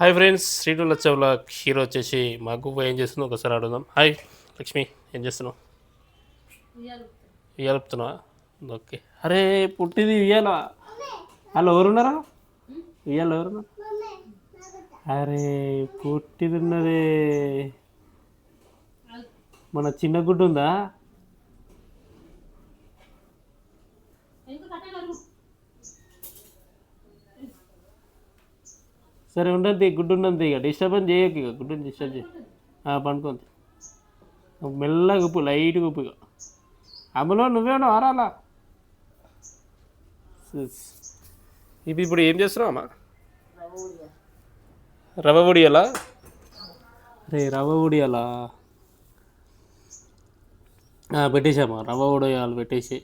Hi friends శ్రీనుల చెవుల hero వచ్చేసి మా గువ్వ ఏం చేస్తుందో ఒకసారి అడుగుదాం. హాయ్ లక్ష్మి ఏం చేస్తున్నావు? ఇయ్యాలుపుతున్నావా? ఓకే. అరే పుట్టిది ఇయ్యాల? వాళ్ళు ఎవరున్నారా? ఇయ్యాల ఎవరున్నారు అరే పుట్టిది ఉన్నదే. మన చిన్న గుడ్డు ఉందా? సరే ఉండద్ది గుడ్డు ఉన్నది ఇక. డిస్టర్బెన్స్ చేయకు ఇక. గుడ్డుని డిస్టర్బ్ చేయ. పండుకుంది మెల్లగా ఉప్పు లైట్గా ఉప్పు ఇక. అమ్మలో నువ్వేనా ఆరాలా? ఇవి ఇప్పుడు ఏం చేస్తున్నావు అమ్మా? రవ్వ ఉడియాలా రే రవ్వ ఉడియాలా పెట్టేసామా రవ్వ ఉడియాలు పెట్టేసి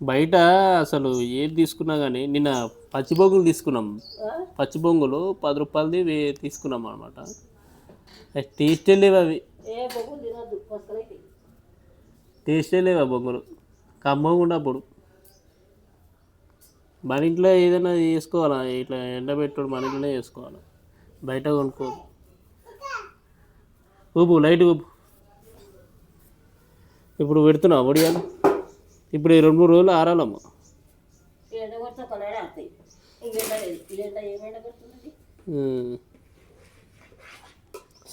బయట అసలు ఏది తీసుకున్నా కానీ నిన్న పచ్చి బొంగులు తీసుకున్నాం. పచ్చి బొంగులు పది రూపాయలది తీసుకున్నాం అనమాట టేస్టే లేవు అవి. టేస్టే లేవు ఆ బొంగులు. కమ్మగా ఉన్నప్పుడు మన ఇంట్లో ఏదైనా చేసుకోవాలా? ఇట్లా ఎండబెట్టుడు మన ఇంట్లోనే చేసుకోవాలి? బయట కొనుక్కోదు ఊపు లైట్ ఊపు. ఇప్పుడు పెడుతున్నావు వడియాలు ఇప్పుడు ఈ రెండు మూడు రోజులు ఆరాలమ్మా.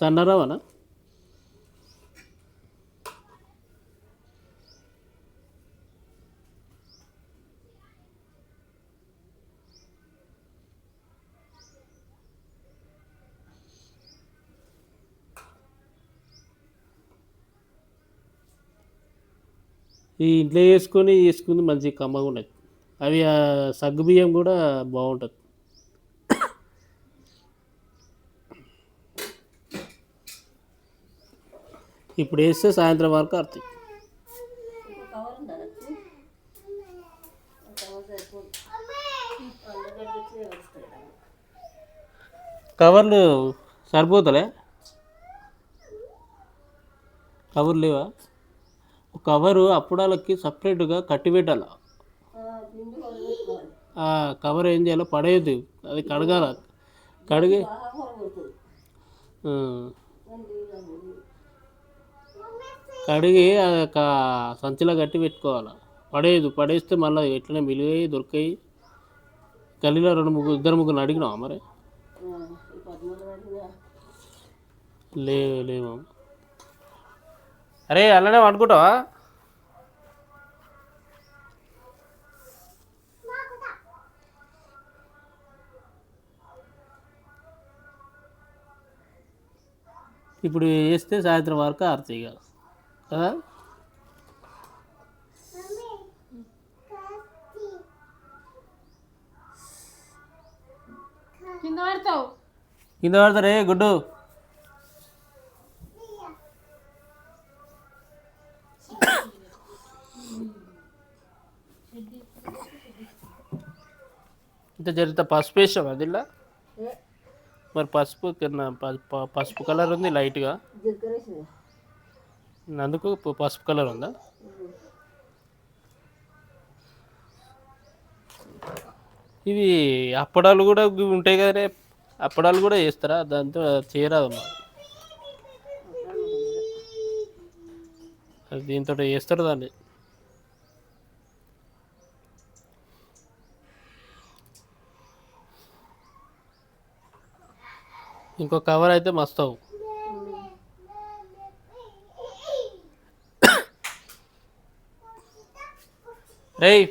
ఎండ ఈ ఇంట్లో వేసుకొని వేసుకుంది మంచి కమ్మగా ఉన్నది. అవి సగ్గుబియ్యం సగ్గు బియ్యం కూడా బాగుంటుంది. ఇప్పుడు వేస్తే సాయంత్రం వరకు ఆడుతాయి కవర్లు సరిపోతలే? కవర్ లేవా? కవరు అప్పుడాలకి సపరేట్గా కట్టి పెట్టాల నిండు వదిలేసుకోవాలి ఆ కవర్ ఏం చేయాలో పడేయద్దు. అది కడగాల. కడిగి కడిగి సంచిలో కట్టి పెట్టుకోవాలి. పడేయదు పడేస్తే మళ్ళీ ఎట్లనే మిలిగాయి దొరికాయి. గల్లీలో రెండు ముగ్గురు ఇద్దరు ముగ్గురు అడిగినావా మరి? లేవు లేవు? అరే అలానే పడుకుంటావా ఇప్పుడు వేస్తే సాయంత్రం వరకు ఆరుతాయి కదా? కింద పడతావు. కింద పడతారే గుడ్డు. ఇంత జరిగితే? పసుపు వేసాం అదిలా? మరి పసుపు కింద పసుపు కలర్ ఉంది లైట్గా. అందుకు పసుపు కలర్ ఉందా? ఇవి అప్పడాలు కూడా ఉంటాయి కదా అప్పడాలు కూడా చేస్తారా దాంతో చేయరాదమ్మా అది దీంతో చేస్తారు దాన్ని. ఇంకో కవర్ అయితే మస్తావు. రేయ్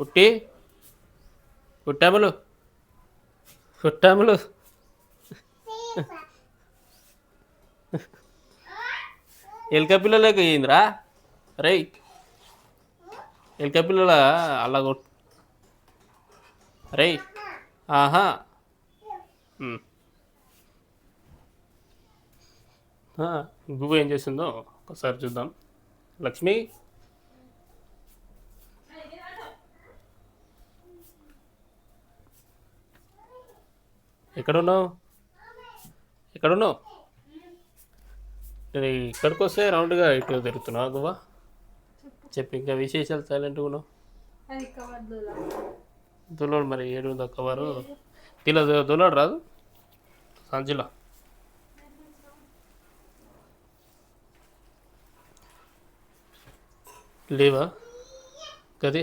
పుట్టి పుట్టాములు పుట్టాములు. ఎలుక పిల్లలకి అయిందిరా రేయ్ ఎలుక పిల్లల అలా కొట్ రే ఆహా ఉమ్. ఆ, గువ్వ ఏం చేసిందో ఒకసారి చూద్దాం. లక్ష్మి? ఎక్కడున్నావు? ఎక్కడున్నావు? నేను ఇక్కడికి వస్తే రౌండ్గా ఇటు తిరుగుతున్నావు గువ్వ? చెప్పి ఇంకా విశేషాలు సైలెంట్గా ఉన్నావు? దులోడు. మరి ఏడు ఉందో కవరు. తిల దొలాడు రాదు? సంచిలో లేవా? కది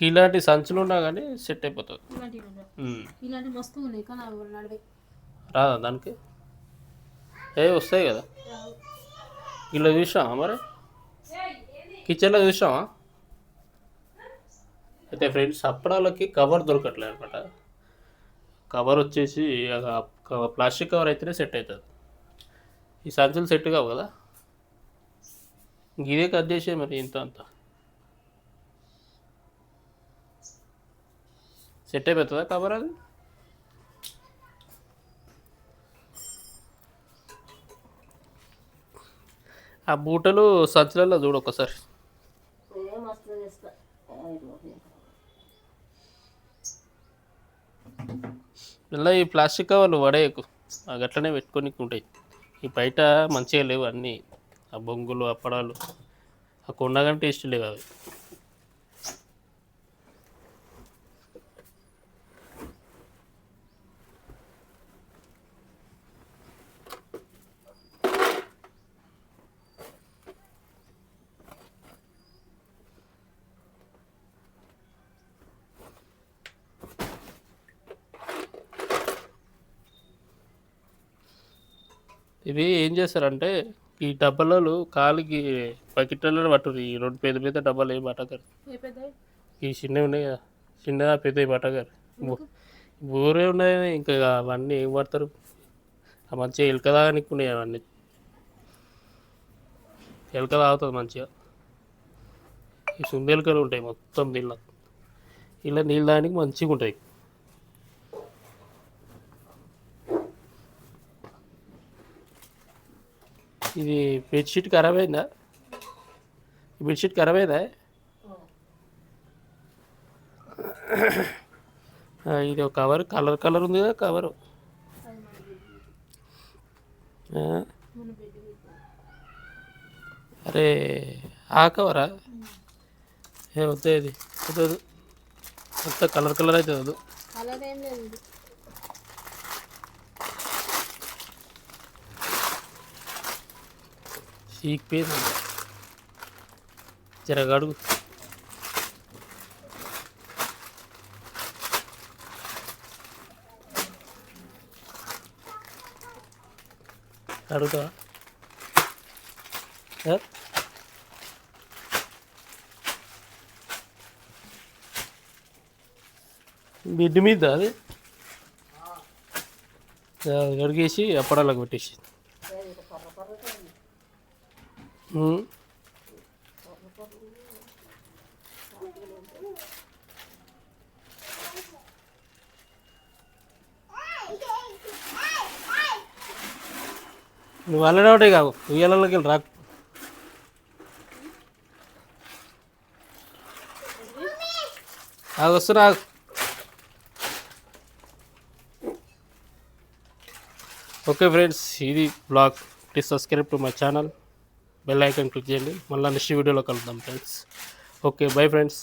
ఇలాంటి సంచులు ఉన్నా కానీ సెట్ అయిపోతుంది. ఇలాంటి ఉన్నాయి కానీ రాదా దానికి? ఏ వస్తాయి కదా. ఇలా చూసావా మరి? కిచెన్లో చూసావా అయితే ఫ్రెండ్స్ అప్పడాలకి కవర్ దొరకట్లేదు అనమాట కవర్ వచ్చేసి ప్లాస్టిక్ కవర్ అయితేనే సెట్ అవుతుంది ఈ సంచులు సెట్ కావు కదా? ఇదే కట్ చేసే మరి ఇంత అంత. సెట్ అయిపోతుందా కవర్ అది? ఆ బూటలు సంచులలో చూడు ఒకసారి. మళ్ళీ ఈ ప్లాస్టిక్ కవర్లు పడేయకు అట్లనే పెట్టుకొని ఉంటాయి. ఈ బయట మంచిగా లేవు అన్నీ. ఆ బొంగులు అప్పడాలు ఆ కొండగానే టేస్ట్ లేవు అవి. ఇవి ఏం చేస్తారంటే ఈ డబ్బాలలో కాలికి బకెట్లలో పట్టురు ఈ రెండు పెద్ద పెద్ద డబ్బాలు ఏం పట్టగారు పెద్దవి? ఈ చిన్నవి ఉన్నాయి కదా. చిన్న పెద్ద పట్టగారు ఊరే ఉన్నాయి ఇంకా అవన్నీ ఏం పడతారు? మంచిగా ఎలుక తాగనికి ఉన్నాయి అవన్నీ. ఎలుక తాగుతుంది మంచిగా. ఈ సుంద ఎలుకలు ఉంటాయి మొత్తం దీనిలో ఇలా నీళ్ళు తాగడానికి మంచిగా ఉంటాయి. ఇది బెడ్షీట్ ఖరాబ్ అయిందా ఈ బెడ్షీట్ ఖరాబ్ అయిందా ఇది ఒక కవర్ కలర్ కలర్ ఉంది కదా కవరు అరే ఆ కవరా ఏ వద్దే ఇది వద్దు వద్దు. కలర్ కలర్ అయితే వద్దు. కలర్ పేరు లేదు ఇది చీకిపోయింది జరగడుగు మీద అది గడిగేసి అప్పడాలకు పెట్టేసి నువ్వు అల్లడే ఒకటే కావు ఉయ్యాలలోకి వెళ్ళి రాకు. అది వస్తున్నా ఓకే ఫ్రెండ్స్ ఇది blog. Please subscribe to my channel. Bell icon click చేయండి. మళ్ళీ నెక్స్ట్ వీడియోలో కలుద్దాం ఫ్రెండ్స్ ఓకే బై ఫ్రెండ్స్